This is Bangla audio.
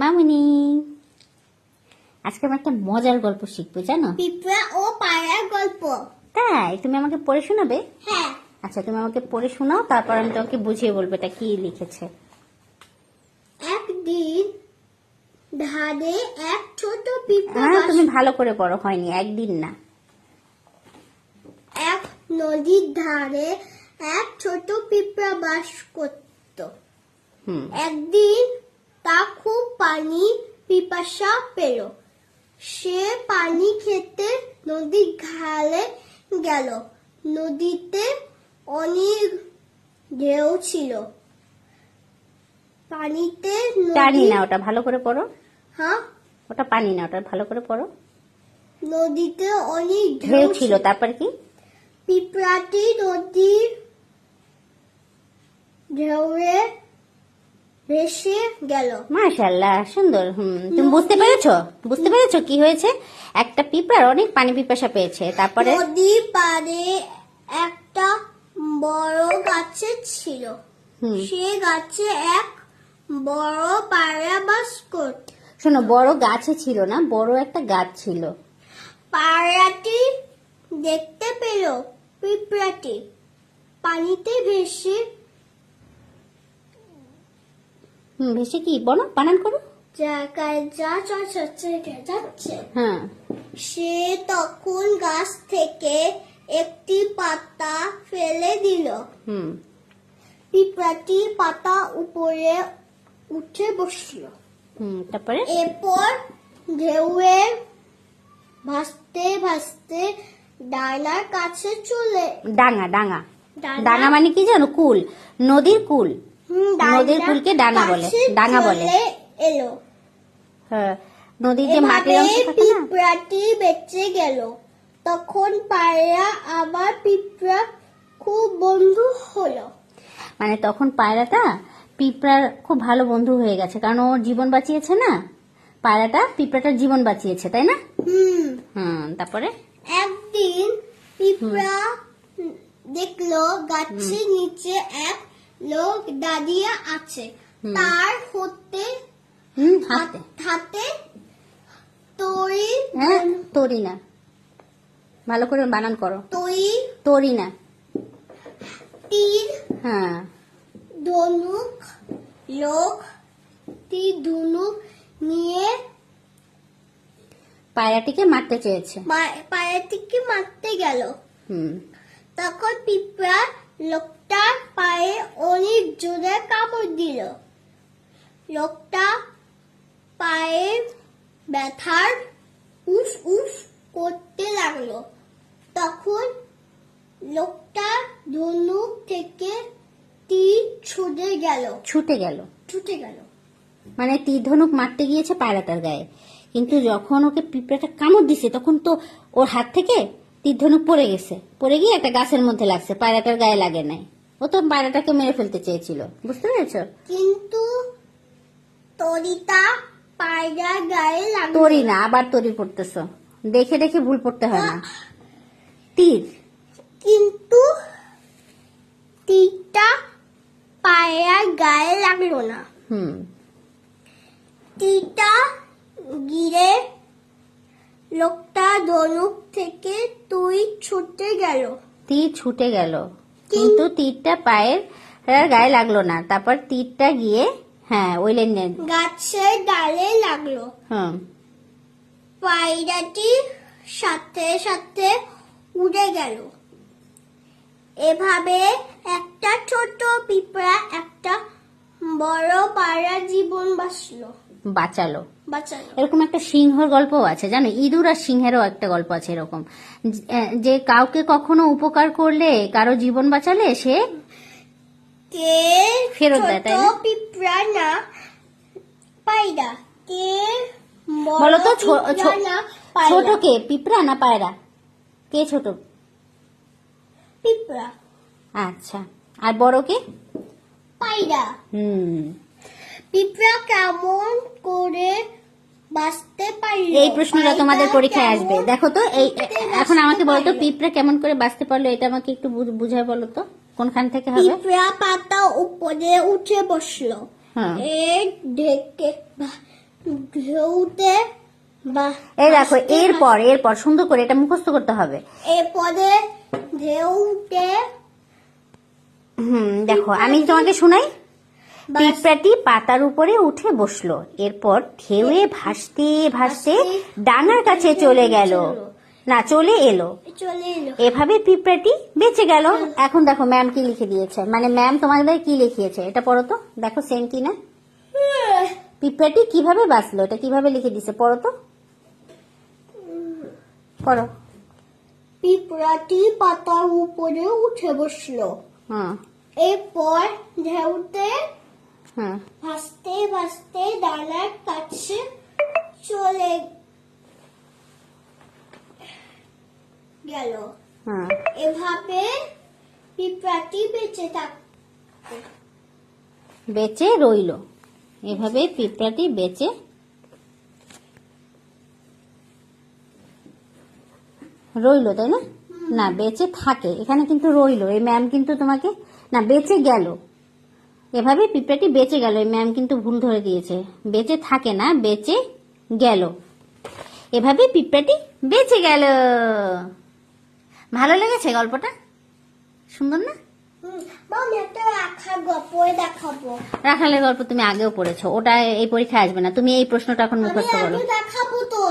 মামুনি। আজকে আমরা একটা মজার গল্প শিখব জানো? পিঁপড়া ও পায়রার গল্প। তাই? তুমি আমাকে পড়ে শোনাবে? হ্যাঁ। আচ্ছা তুমি আমাকে পড়ে শোনাও তারপর আমি তোমাকে বুঝিয়ে বলব এটা কি লিখেছে। একদিন ধারে এক ছোট পিঁপড়া হ্যাঁ তুমি ভালো করে পড়ো হয়নি একদিন না। এক নদীর ধারে এক ছোট পিঁপড়া বাস করত। হুম। একদিন তা খুব পানি পিপাসা পেল। সে পানি খেতে নদীর ঘালে গেল। নদীতে অনেক ঢেউ ছিল। পানিতে পানি না ওটা ভালো করে পড়ো। হ্যাঁ? ওটা পানি না ওটা ভালো করে পড়ো। নদীতে অনেক ঢেউ ছিল। তারপর কি? পিঁপড়াটি নদীর ঢেউয়ে ভেসে গেল। মাশাল্লাহ সুন্দর হুম। তুমি বুঝতে পেরেছ? বুঝতে পেরেছ কি হয়েছে? একটা পিঁপড়ার অনেক পানি পিপাসা পেয়েছে তারপরে? নদীর পাড়ে একটা বড় গাছে ছিল। সে গাছে এক বড় পায়রা বাস করত। শোনো বড় গাছে ছিল না বড় একটা গাছ ছিল। পায়রাটি দেখতে পেল পিঁপড়াটি। পানিতে ভেসে হুম ভেসে কি? বলো বানান করো। জায়গায় যা যাচ্ছে যাচ্ছে? হ্যাঁ। সে তখন গাছ থেকে একটি পাতা ফেলে দিল। হুম। পিঁপড়াটি পাতা উপরে উঠে বসল। হুম তারপরে? এরপর ঢেউয়ে ভাসতে ভাসতে ডায়নার কাছে চলে ডাঙা ডাঙা ডাঙা মানে কি জানো কুল। নদীর কুল। নদীর কুলকে ডানা বলে, ডাঙা বলে। এলো। হ্যাঁ নদীর যে মাটির অংশ পিঁপড়াটি বেঁচে গেল। তখন পায়রা আবার পিঁপড়া খুব বন্ধু হলো। মানে তখন পায়রাটা পিঁপড়ার খুব ভালো বন্ধু হয়ে গেছে কারণ ওর জীবন বাঁচিয়েছে না। পায়রাটা পিঁপড়াটার জীবন বাঁচিয়েছে তাই না? হুম। হুম তারপরে? একদিন পিঁপড়া দেখল গাছের নিচে এক লোক দাঁড়িয়ে আছে। তার হতে হাতে। তরি হ্যাঁ তরি না। ভালো করে বানান করো। তরি তরি না। তীর হ্যাঁ। ধনুক লোক তীর ধনুক নিয়ে পায়রাটিকে মারতে চেয়েছে। পায়রাটিকে মারতে গেল। হুম। তখন পিঁপড়া লোকটার পায়ে অনেক জোরে কামড় দিল। লোকটা পায়ে ব্যথার উফ উফ করতে লাগল। তখন লোকটা ধনুক থেকে তীর ছুটে গেল। ছুটে গেল। ছুটে গেল। মানে তীর ধনুক মারতে গিয়েছে পায়রাটার গায়ে। কিন্তু যখন ওকে পিঁপড়াটা কামড় দিছে তখন তো ওর হাত থেকে তীর ধনুক পড়ে গেছে। পড়ে গিয়ে একটা গাছের মধ্যে লাগছে পায়রাটার গায়ে লাগে নাই। ও তো পায়রাটাকে মেরে ফেলতে চেয়েছিল বুঝতে পেরেছ? কিন্তু তরিতা পায়রা গায়ে লাগল তরি না আবার তরি পড়তেছ। দেখে দেখে ভুল পড়তে হয় না। তীর। কিন্তু তীরটা পায়রার গায়ে লাগল না। হুম। তীরটা গিরে লোকটা ধনুক থেকে তুই ছুটে গেল। তীর ছুটে গেল। কিন্তু তীরটা পায়ের গায়ে লাগল না। তারপর তীরটা গিয়ে হ্যাঁ ওই লাইনে গাছের ডালে লাগল। হুম। পায়রাটির সাথে সাথে উড়ে গেল। এভাবে একটা ছোট পিঁপড়া একটা বড় পায়রা জীবন বাঁচালো। বাঁচালো। এরকম একটা সিংহর গল্পও আছে জানো? ইঁদুর আর সিংহেরও একটা গল্প আছে এরকম। যে- কাউকে কখনো উপকার করলে কারও জীবন বাঁচালে সে কে ফেরত দেয়, তাই না? পায়রা। কে বলো তো পিঁপড়া না পায়রা? ছোট কে পিঁপড়া না পায়রা। কে ছোট? পিঁপড়া আচ্ছা। আর বড় কে পায়রা। হুম। পিঁপড়া কেমন করে এই প্রশ্নটা তোমাদের পরীক্ষায় আসবে। দেখো তো এই এখন আমাকে বাঁচতে বলো তো পিঁপড়া কেমন করে বাঁচতে পারল? এটা আমাকে একটু বুঝায় বলো তো কোনখান থেকে হবে? পিঁপড়া পাতা উপরে উঠে বসল। হ্যাঁ। এর ঢেকে ঢেউতে বা এই দেখো এরপর এরপর সুন্দর করে এটা মুখস্থ করতে হবে। এরপরে ঢেউতে হুম দেখো আমি তোমাকে শোনাই? পিঁপড়াটি পাতার উপরে উঠে বসল। এরপর ঢেউয়ে ভাসতে ভাসতে ডানার কাছে চলে গেল। না চলে এলো। চলে এলো। এভাবে পিঁপড়াটি বেঁচে গেল। এখন দেখো ম্যাম কি লিখে দিয়েছে। মানে ম্যাম তোমাদের কি লিখিয়েছে? এটা পড়ো তো। দেখো সেম কি না? পিঁপড়াটি কীভাবে বাঁচলো? এটা কীভাবে লিখে দিছে পড়ো তো। পড়ো। পিঁপড়াটি পাতার উপরে উঠে বসল। হ্যাঁ এরপর ঢেউতে ভাসতে ভাসতে ডানার কাছে চলে গেল। হ্যাঁ। এভাবে পিঁপড়াটি বেঁচে থাক বেঁচে রইল। এভাবে পিঁপড়াটি বেঁচে রইল তাই না? না বেঁচে থাকে। এখানে কিন্তু রইল। এই ম্যাম কিন্তু তোমাকে না বেঁচে গেল। এভাবে পিঁপড়াটি বেঁচে গেল। ম্যাম কিন্তু ভুল ধরে দিয়েছে। বেঁচে থাকে না বেঁচে গেল। এভাবে পিঁপড়াটি বেঁচে গেল। ভালো লেগেছে গল্পটা? সুন্দর না? রাখালের গল্প তুমি আগেও পড়েছো। ওটা এই পরীক্ষায় আসবে না। তুমি এই প্রশ্নটা এখন মুখস্থ করো। দেখাবো তো।